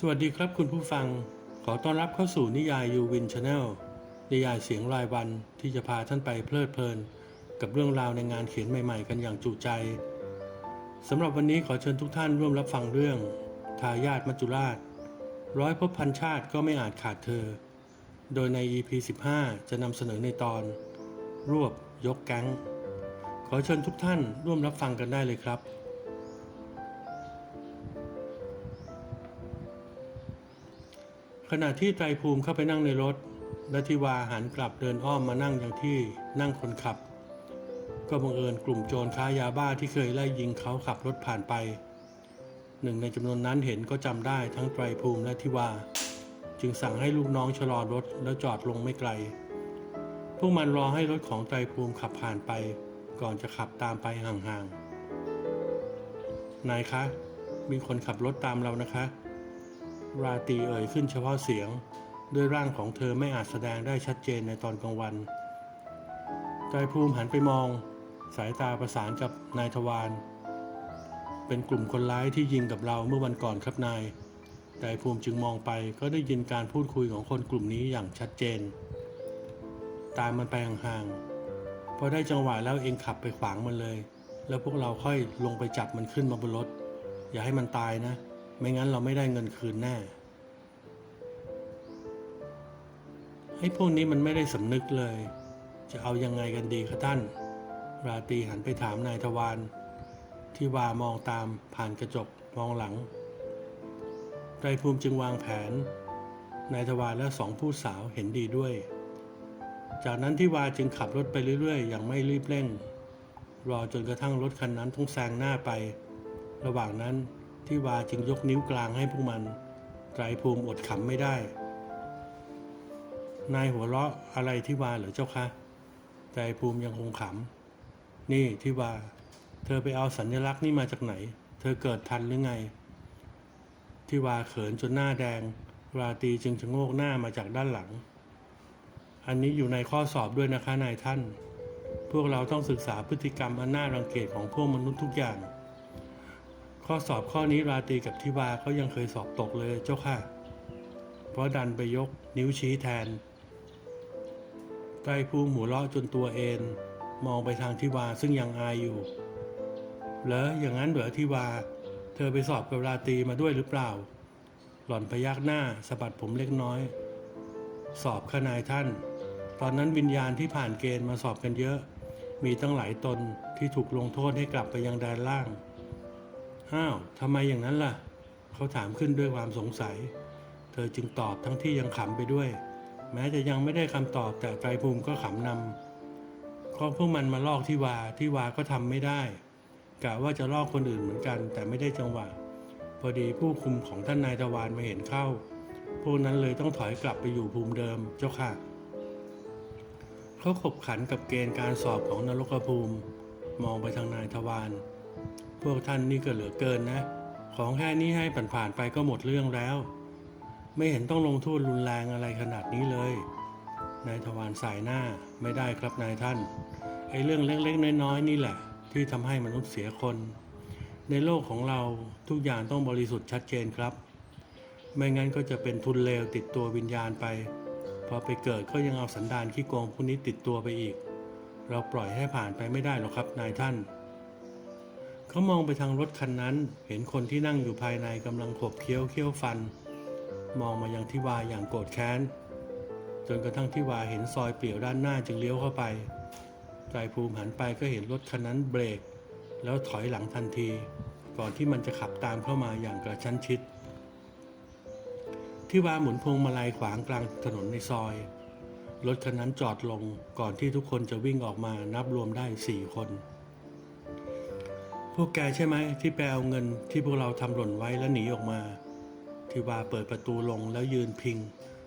สวัสดีครับคุณผู้ฟัง ขอต้อนรับเข้าสู่นิยายยูวินชาแนลนิยายเสียงรายวันที่จะพาท่านไปเพลิดเพลิน กับเรื่องราวในงานเขียนใหม่ๆ กันอย่างจุใจสำหรับวันนี้ขอเชิญทุกท่านร่วมรับฟังเรื่อง ทายาทมัจจุราช ร้อยพบพันชาติก็ไม่อาจขาดเธอ โดยใน EP 15 จะนำเสนอในตอน รวบยกแก๊ง ขอเชิญทุกท่านร่วมรับฟังกันได้เลยครับ ขณะที่ไตรภูมิเข้าไปนั่งในรถและทิวาหันกลับเดินอ้อมมานั่งอย่างที่นั่งคนขับ ก็บังเอิญกลุ่มโจรค้ายาบ้าที่เคยไล่ยิงเขาขับรถผ่านไป หนึ่งในจำนวนนั้นเห็นก็จำได้ทั้งไตรภูมิและทิวา จึงสั่งให้ลูกน้องชะลอรถแล้วจอดลงไม่ไกล พวกมันรอให้รถของไตรภูมิขับผ่านไป ก่อนจะขับตามไปห่างๆนายคะ มีคนขับรถตามเรานะคะ ราตรีเอ่ยขึ้นเฉพาะเสียง ด้วยร่างของเธอไม่อาจแสดงได้ชัดเจนในตอนกลางวันไตรภูมิหันไปมอง สายตาประสานกับนายทวารเป็นกลุ่มคนร้ายที่ยิงกับเราเมื่อวันก่อนครับนายไตรภูมิจึงมองไปก็ได้ยินการพูดคุยของคนกลุ่มนี้อย่างชัดเจน ตามมันไปห่างๆพอได้จังหวะแล้วเองขับไปขวางมันเลย แล้วพวกเราค่อยลงไปจับมันขึ้นมาบนรถ อย่าให้มันตายนะ ไม่งั้นเราไม่ได้เงินคืนแน่ไอ้พวกนี้มันไม่ได้สำนึกเลย จะเอายังไงกันดีคะท่าน ราตรีหันไปถามนายทวารที่วามองตามผ่านกระจกมองหลังไตรภูมิจึงวางแผน นายทวารและสองผู้สาวเห็นดีด้วย จากนั้นที่วาจึงขับรถไปเรื่อยๆ อย่างไม่รีบเร่ง รอจนกระทั่งรถคันนั้นต้องแซงหน้าไป ระหว่างนั้น ที่วาจึงยกนิ้วกลางให้พวกมันไตรภูมิอดขำไม่ได้ นายหัวเราะอะไรที่วาเหรอเจ้าคะไตรภูมิยังคงขำนี่ที่วา เธอไปเอาสัญลักษณ์นี่มาจากไหน เธอเกิดทันหรือไง ที่วาเขินจนหน้าแดง ราตีจึงชะโงกหน้ามาจากด้านหลัง อันนี้อยู่ในข้อสอบด้วยนะคะนายท่าน พวกเราต้องศึกษาพฤติกรรมอันน่ารังเกียจของพวกมนุษย์ทุกอย่าง ข้อสอบข้อนี้ราตรีกับทิวาเขายังเคยสอบตกเลยเจ้าค่ะ เพราะดันไปยกนิ้วชี้แทนไตรภูมิหัวเราะจนตัวเอนมองไปทางทิวาซึ่งยังอายอยู่เหรออย่างนั้นเหรอทิวา เธอไปสอบกับราตรีมาด้วยหรือเปล่า หล่อนพยักหน้าสะบัดผมเล็กน้อย สอบขนายท่าน ตอนนั้นวิญญาณที่ผ่านเกณฑ์มาสอบกันเยอะ มีตั้งหลายตนที่ถูกลงโทษให้กลับไปยังแดนล่าง อ้าวทำไมอย่างนั้นล่ะ เขาถามขึ้นด้วยความสงสัย เธอจึงตอบทั้งที่ยังขำไปด้วย แม้จะยังไม่ได้คำตอบแต่ใจภูมิก็ขำนำก็พวกมันมาลอกที่วาที่วาก็ทำไม่ได้กะว่าจะลอกคนอื่นเหมือนกัน แต่ไม่ได้จังหวะ พอดีผู้คุมของท่านนายตะวานมาเห็นเข้า พวกนั้นเลยต้องถอยกลับไปอยู่ภูมิเดิมเจ้าค่ะ เขาขบขันกับเกณฑ์การสอบของนรกภูมิ มองไปทางนายทวาร พวกท่านนี่ก็เหลือเกินนะ ของแค่นี้ให้ผ่านๆไปก็หมดเรื่องแล้ว ไม่เห็นต้องลงโทษรุนแรงอะไรขนาดนี้เลย นายทวารสายหน้าไม่ได้ครับนายท่านไอ้เรื่องเล็กๆน้อยๆนี่แหละ ที่ทำให้มนุษย์เสียคน ในโลกของเราทุกอย่างต้องบริสุทธิ์ชัดเจนครับ ไม่งั้นก็จะเป็นทุนเลวติดตัววิญญาณไป พอไปเกิดก็ยังเอาสันดานขี้โกงพวกนี้ติดตัวไปอีก เราปล่อยให้ผ่านไปไม่ได้หรอกครับนายท่าน เขามองไปทางรถคันนั้น เห็นคนที่นั่งอยู่ภายในกำลังขบเคี้ยวเคี้ยวฟัน มองมายังทิวาอย่างโกรธแค้น จนกระทั่งทิวาเห็นซอยเปลี่ยวด้านหน้าจึงเลี้ยวเข้าไปไตรภูมิหันไปก็เห็นรถคันนั้นเบรก แล้วถอยหลังทันที ก่อนที่มันจะขับตามเข้ามาอย่างกระชั้นชิดทิวาหมุนพวงมาลัยขวางกลางถนนในซอยรถคันนั้นจอดลงก่อนที่ทุกคนจะวิ่งออกมานับรวมได้สี่คน พวกแกใช่ไหมที่ไปเอาเงินที่พวกเราทำหล่นไว้แล้วหนีออกมา ทิวาเปิดประตูลงแล้วยืนพิง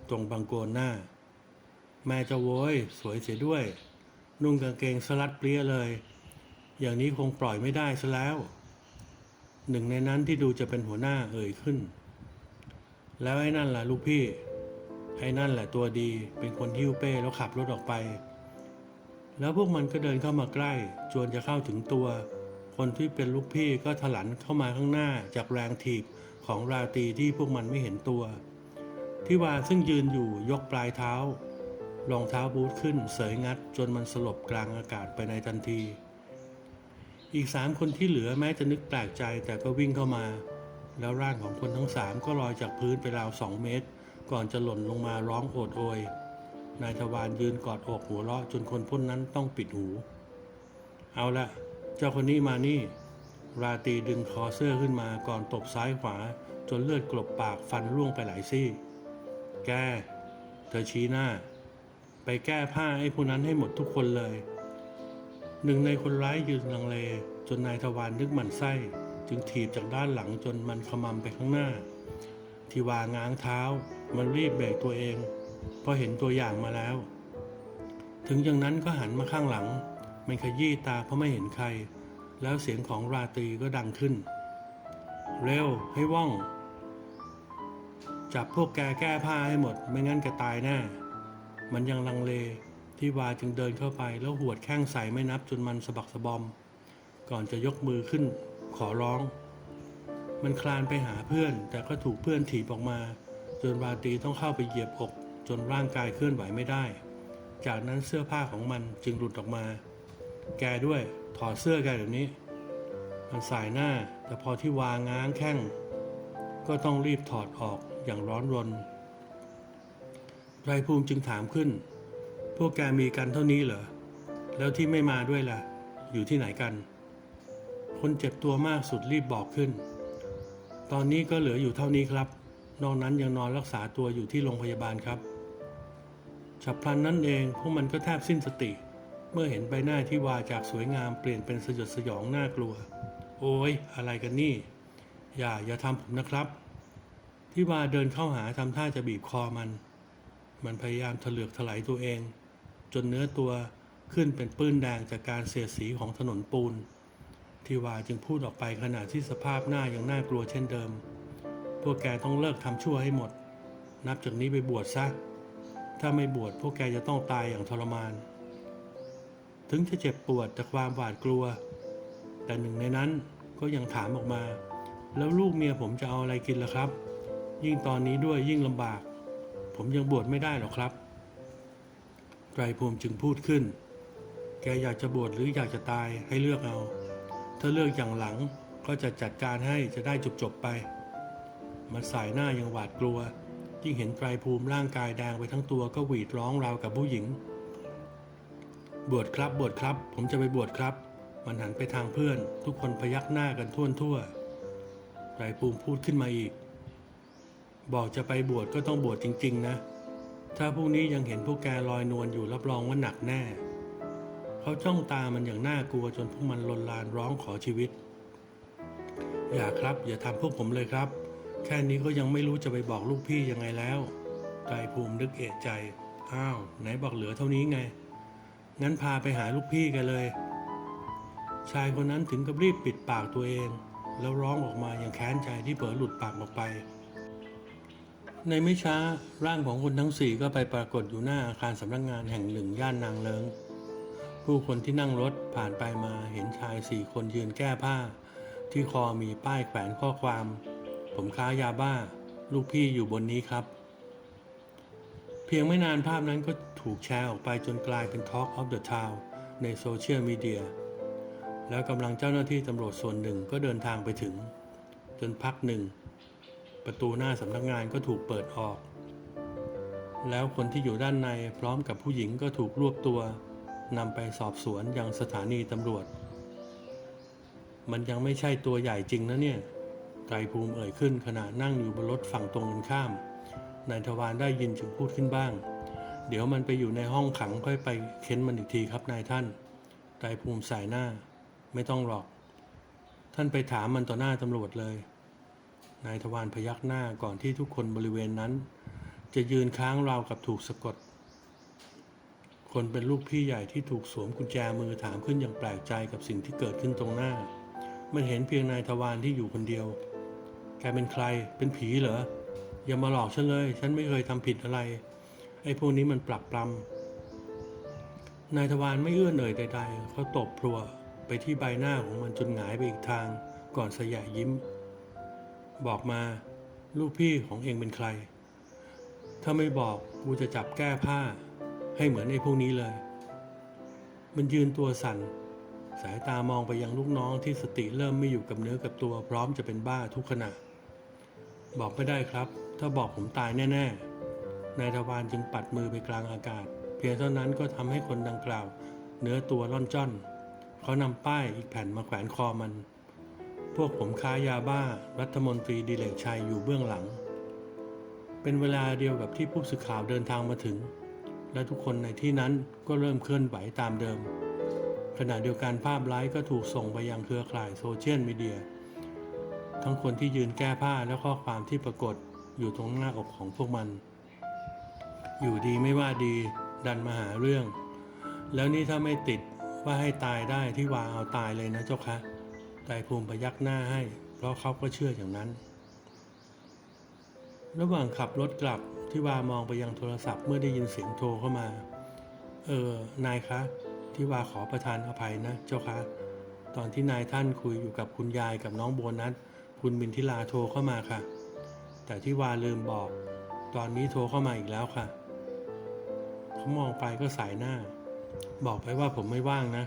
ตรงบังโกนหน้า แม่เจะโวยสวยเสียด้วย นุ่งกางเกงสลัดเปรี้ยเลย อย่างนี้คงปล่อยไม่ได้ซะแล้ว หนึ่งในนั้นที่ดูจะเป็นหัวหน้าเอ่ยขึ้น แล้วไอ้นั่นล่ะลูกพี่ไอ้นั่นแหละตัวดีเป็นคนหิ้วเป้แล้วขับรถออกไป แล้วพวกมันก็เดินเข้ามาใกล้ จวนจะเข้าถึงตัว คนที่เป็นลูกพี่ก็ถลันเข้ามาข้างหน้าจากแรงถีบของราตีที่พวกมันไม่เห็นตัวที่วาซึ่งยืนอยู่ยกปลายเท้ารองเท้าบูทขึ้นเสยงัดจนมันสลบกลางอากาศไปในทันที อีกสามคนที่เหลือแม้จะนึกแปลกใจแต่ก็วิ่งเข้ามา แล้วร่างของคนทั้งสามก็ลอยจากพื้นไปราวสองเมตร ก่อนจะหล่นลงมาร้องโอดโอย นายทวารยืนกอดอกหัวเราะจนคนพ้นนั้นต้องปิดหู เอาละ จ้าคนนี้มานี่ ราตีดึงคอเสื้อขึ้นมาก่อนตบซ้ายขวา จนเลือดกลบปากฟันร่วงไปหลายซี่ แก เธอชี้หน้า ไปแก้ผ้าไอ้ผู้นั้นให้หมดทุกคนเลย หนึ่งในคนร้ายยืนลังเล จนนายทวารนึกหมันไส้ จึงถีบจากด้านหลังจนมันขมำไปข้างหน้า ที่วางง้างเท้า มันรีบเบรกตัวเองเพราะเห็นตัวอย่างมาแล้ว ถึงอย่างนั้นก็หันมาข้างหลัง มันขยี้ตาเพราะไม่เห็นใคร แล้วเสียงของราตรีก็ดังขึ้น เร็วให้ว่อง จับพวกแกแก้ผ้าให้หมด ไม่งั้นแกตายแน่มันยังลังเลที่วาจึงเดินเข้าไปแล้วหวดแข้งใส่ไม่นับจนมันสะบักสะบอม ก่อนจะยกมือขึ้น ขอร้อง มันคลานไปหาเพื่อน แต่ก็ถูกเพื่อนถีบออกมา จนราตรีต้องเข้าไปเหยียบอก จนร่างกายเคลื่อนไหวไม่ได้ จากนั้นเสื้อผ้าของมันจึงหลุดออกมา แกด้วย ถอดเสื้อแกเดี๋ยวนี้ มันสายหน้า แต่พอที่วางง้างแข้ง ก็ต้องรีบถอดออกอย่างร้อนรนไรภูมิจึงถามขึ้น พวกแกมีกันเท่านี้เหรอ แล้วที่ไม่มาด้วยล่ะ อยู่ที่ไหนกัน คนเจ็บตัวมากสุดรีบบอกขึ้น ตอนนี้ก็เหลืออยู่เท่านี้ครับ นอกนั้นยังนอนรักษาตัวอยู่ที่โรงพยาบาลครับ ฉับพลันนั่นเองพวกมันก็แทบสิ้นสติ เมื่อเห็นใบหน้าที่วาจากสวยงามเปลี่ยนเป็นสยดสยองน่ากลัว โอ้ยอะไรกันนี่ อย่าอย่าทำผมนะครับ ที่วาเดินเข้าหาทำท่าจะบีบคอมัน มันพยายามถลือกถลายตัวเอง จนเนื้อตัวขึ้นเป็นปื้นแดงจากการเสียดสีของถนนปูน ที่วาจึงพูดออกไปขณะที่สภาพหน้ายังน่ากลัวเช่นเดิม พวกแกต้องเลิกทำชั่วให้หมด นับจากนี้ไปบวชซะ ถ้าไม่บวชพวกแกจะต้องตายอย่างทรมาน ถึงจะเจ็บปวดแต่ความหวาดกลัว แต่หนึ่งในนั้นก็ยังถามออกมา แล้วลูกเมียผมจะเอาอะไรกินล่ะครับ ยิ่งตอนนี้ด้วยยิ่งลำบาก ผมยังบวชไม่ได้หรอกครับไตรภูมิจึงพูดขึ้น แกอยากจะบวชหรืออยากจะตายให้เลือกเอา ถ้าเลือกอย่างหลังก็จะจัดการให้จะได้จบๆไป มันสายหน้ายังหวาดกลัว ยิ่งเห็นไตรภูมิร่างกายแดงไปทั้งตัวก็หวีดร้องราวกับผู้หญิง บวชครับบวชครับ ผมจะไปบวชครับ มันหันไปทางเพื่อน ทุกคนพยักหน้ากันทั่วทั่วไตรภูมิพูดขึ้นมาอีก บอกจะไปบวชก็ต้องบวชจริง ๆ นะ ถ้าพวกนี้ยังเห็นพวกแกลอยนวลอยู่รับรองว่าหนักแน่ เขาจ้องตามันอย่างน่ากลัวจนพวกมันลนลานร้องขอชีวิต อย่าครับ อย่าทำพวกผมเลยครับ แค่นี้ก็ยังไม่รู้จะไปบอกลูกพี่ยังไงแล้วไตรภูมินึกเอะใจ อ้าว ไหนบอกเหลือเท่านี้ไง งั้นพาไปหาลูกพี่กันเลย ชายคนนั้นถึงกับรีบปิดปากตัวเอง แล้วร้องออกมาอย่างแค้นใจที่เผลอหลุดปากออกไป ในไม่ช้าร่างของคนทั้งสี่ก็ไปปรากฏอยู่หน้าอาคารสำนักงานแห่งหนึ่งย่านนางเลิงผู้คนที่นั่งรถผ่านไปมาเห็นชายสี่คนยืนแก้ผ้า ที่คอมีป้ายแขวนข้อความ ผมค้ายาบ้า ลูกพี่อยู่บนนี้ครับ เพียงไม่นานภาพนั้นก็ ถูกแชร์ออกไปจนกลายเป็น Talk of the Town ในโซเชียลมีเดียแล้วกำลังเจ้าหน้าที่ตำรวจส่วนหนึ่งก็เดินทางไปถึง จนพักหนึ่ง ประตูหน้าสำนักงานก็ถูกเปิดออก แล้วคนที่อยู่ด้านในพร้อมกับผู้หญิงก็ถูกรวบตัวนำไปสอบสวนยังสถานีตำรวจ มันยังไม่ใช่ตัวใหญ่จริงนะเนี่ยไตรภูมิเอ่ยขึ้นขณะนั่งอยู่บนรถฝั่งตรงกันข้ามนายทวารได้ยินจึงพูดขึ้นบ้าง เดี๋ยวมันไปอยู่ในห้องขังค่อยไปเค้นมันอีกทีครับนายท่านไตรภูมิสายหน้า ไม่ต้องหรอก ท่านไปถามมันต่อหน้าตำรวจเลย นายทวารพยักหน้าก่อนที่ทุกคนบริเวณนั้น จะยืนค้างราวกับถูกสะกด คนเป็นลูกพี่ใหญ่ที่ถูกสวมกุญแจมือถามขึ้นอย่างแปลกใจกับสิ่งที่เกิดขึ้นตรงหน้า มันเห็นเพียงนายทวารที่อยู่คนเดียว แกเป็นใคร เป็นผีเหรอ อย่ามาหลอกฉันเลย ฉันไม่เคยทำผิดอะไร ไอ้พวกนี้มันปลักปลำนายทวารไม่เอื้อเหนเอ่ยใดๆเขาตบพลัวไปที่ใบหน้าของมันจนหงายไปอีกทาง ก่อนสยะยิ้ม บอกมา ลูกพี่ของเองเป็นใคร ถ้าไม่บอกกูจะจับแก้ผ้า ให้เหมือนไอ้พวกนี้เลย มันยืนตัวสั่น สายตามองไปยังลูกน้องที่สติเริ่มไม่อยู่กับเนื้อกับตัวพร้อมจะเป็นบ้าทุกขณะ บอกไม่ได้ครับ ถ้าบอกผมตายแน่ ๆ นายทวารจึงปัดมือไปกลางอากาศ เพียงเท่านั้นก็ทำให้คนดังกล่าว เนื้อตัวร่อนจ้อน เขานำป้ายอีกแผ่นมาแขวนคอมัน พวกผมค้ายาบ้า รัฐมนตรีดิเลกชัยอยู่เบื้องหลัง เป็นเวลาเดียวกับที่ผู้สื่อข่าวเดินทางมาถึง และทุกคนในที่นั้นก็เริ่มเคลื่อนไหวตามเดิม ขณะเดียวกันภาพไลฟ์ก็ถูกส่งไปยังเครือข่ายโซเชียลมีเดียทั้งคนที่ยืนแก้ผ้าและข้อความที่ปรากฏอยู่ตรงหน้าอกของพวกมัน อยู่ดีไม่ว่าดี ดันมาหาเรื่อง แล้วนี่ถ้าไม่ติดว่าให้ตายได้ที่วาเอาตายเลยนะเจ้าคะไตรภูมิพยักหน้าให้ เพราะเขาก็เชื่ออย่างนั้น ระหว่างขับรถกลับที่วามองไปยังโทรศัพท์เมื่อได้ยินเสียงโทรเข้ามา เออ นายคะที่วาขอประทานอภัยนะเจ้าคะตอนที่นายท่านคุยอยู่กับคุณยายกับน้องโบนัสคุณมินทิลาโทรเข้ามาค่ะ แต่ที่วาลืมบอก ตอนนี้โทรเข้ามาอีกแล้วค่ะ เขามองไปก็สายหน้า บอกไปว่าผมไม่ว่างนะ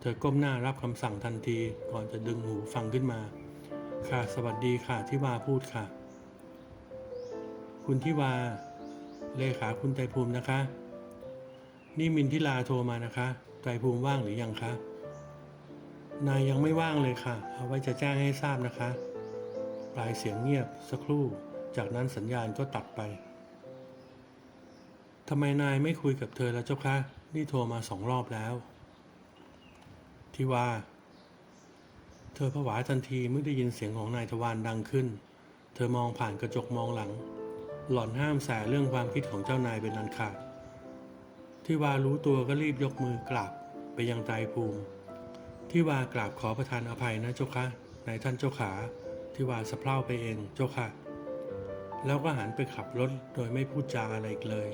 เธอก้มหน้ารับคำสั่งทันทีก่อนจะดึงหูฟังขึ้นมา ค่ะ สวัสดีค่ะที่วาพูดค่ะ คุณที่วา เลขาคุณไตภูมินะคะ นี่มินทิลาโทรมานะคะ ไตภูมิว่างหรือยังคะ นายยังไม่ว่างเลยค่ะ เอาไว้จะแจ้งให้ทราบนะคะ ปลายเสียงเงียบสักครู่ จากนั้นสัญญาณก็ตัดไปทำไมนายไม่คุยกับเธอแล้วเจ้าคะ นี่โทรมาสองรอบแล้วที่ว่าเธอผวาทันทีเมื่อได้ยินเสียงของนายทวารดังขึ้น เธอมองผ่านกระจกมองหลัง หล่อนห้ามแสเรื่องความคิดของเจ้านายเป็นอันขาดที่วารู้ตัวก็รีบยกมือกราบไปยังไตรภูมิที่วากราบขอประทานอภัยนะเจ้าค่ะนายท่านเจ้าขาที่วาสะเพร่าไปเองเจ้าค่ะ แล้วก็หันไปขับรถโดยไม่พูดจาอะไรอีกเลย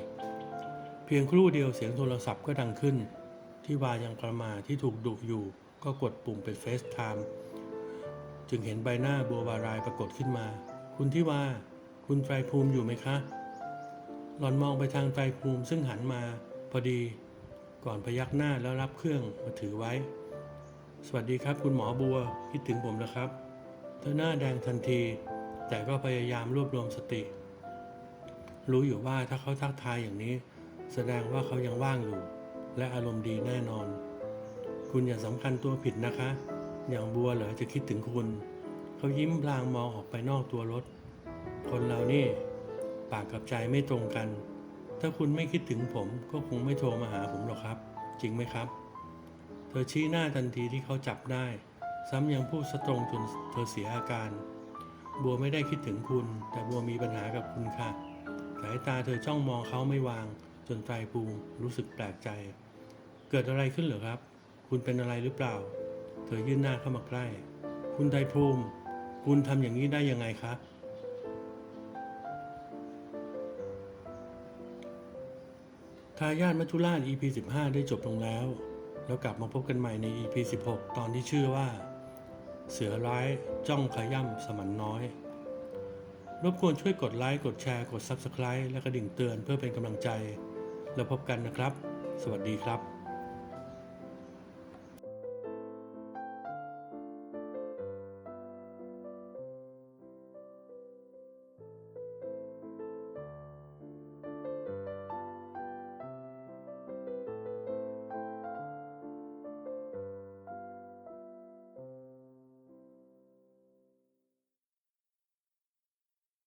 เพียงครู่เดียวเสียงโทรศัพท์ก็ดังขึ้น ที่วายังประมาที่ถูกดุอยู่ ก็กดปุ่มเป็นเฟซไทม์จึงเห็นใบหน้าบัววารายปรากฏขึ้นมา คุณที่วาคุณไตรภูมิอยู่ไหมคะ หล่อนมองไปทางไตรภูมิซึ่งหันมา พอดีก่อนพยักหน้าแล้วรับเครื่องมาถือไว้ สวัสดีครับ คุณหมอบัวคิดถึงผมนะครับ เธอหน้าแดงทันที แต่ก็พยายามรวบรวมสติ รู้อยู่ว่าถ้าเขาทักทายอย่างนี้ แสดงว่าเขายังว่างอยู่ และอารมณ์ดีแน่นอน คุณอย่าสำคัญตัวผิดนะคะ อย่างบัวเหรอจะคิดถึงคุณ เขายิ้มพลางมองออกไปนอกตัวรถ คนเรานี่ ปากกับใจไม่ตรงกัน ถ้าคุณไม่คิดถึงผมก็คงไม่โทรมาหาผมหรอกครับ จริงไหมครับ เธอชี้หน้าทันทีที่เขาจับได้ ซ้ำยังพูดสตรงจนเธอเสียอาการ บัวไม่ได้คิดถึงคุณ แต่บัวมีปัญหากับคุณค่ะ สายตาเธอจ้องมองเขาไม่วาง จนไตรภูมิรู้สึกแปลกใจ เกิดอะไรขึ้นเหรอครับ คุณเป็นอะไรหรือเปล่า เธอยื่นหน้าเข้ามาใกล้ คุณไตรภูมิ คุณทำอย่างนี้ได้ยังไงครับทายาทมัจจุราช EP 15 ได้จบลงแล้ว แล้วกลับมาพบกันใหม่ใน EP 16 ตอนที่ชื่อว่า เสือร้ายจ้องขย่ำสมันน้อย รบกวนช่วยกดไลค์ กดแชร์ กด Subscribe และกระดิ่งเตือนเพื่อเป็นกำลังใจ แล้วพบกันนะครับ สวัสดีครับ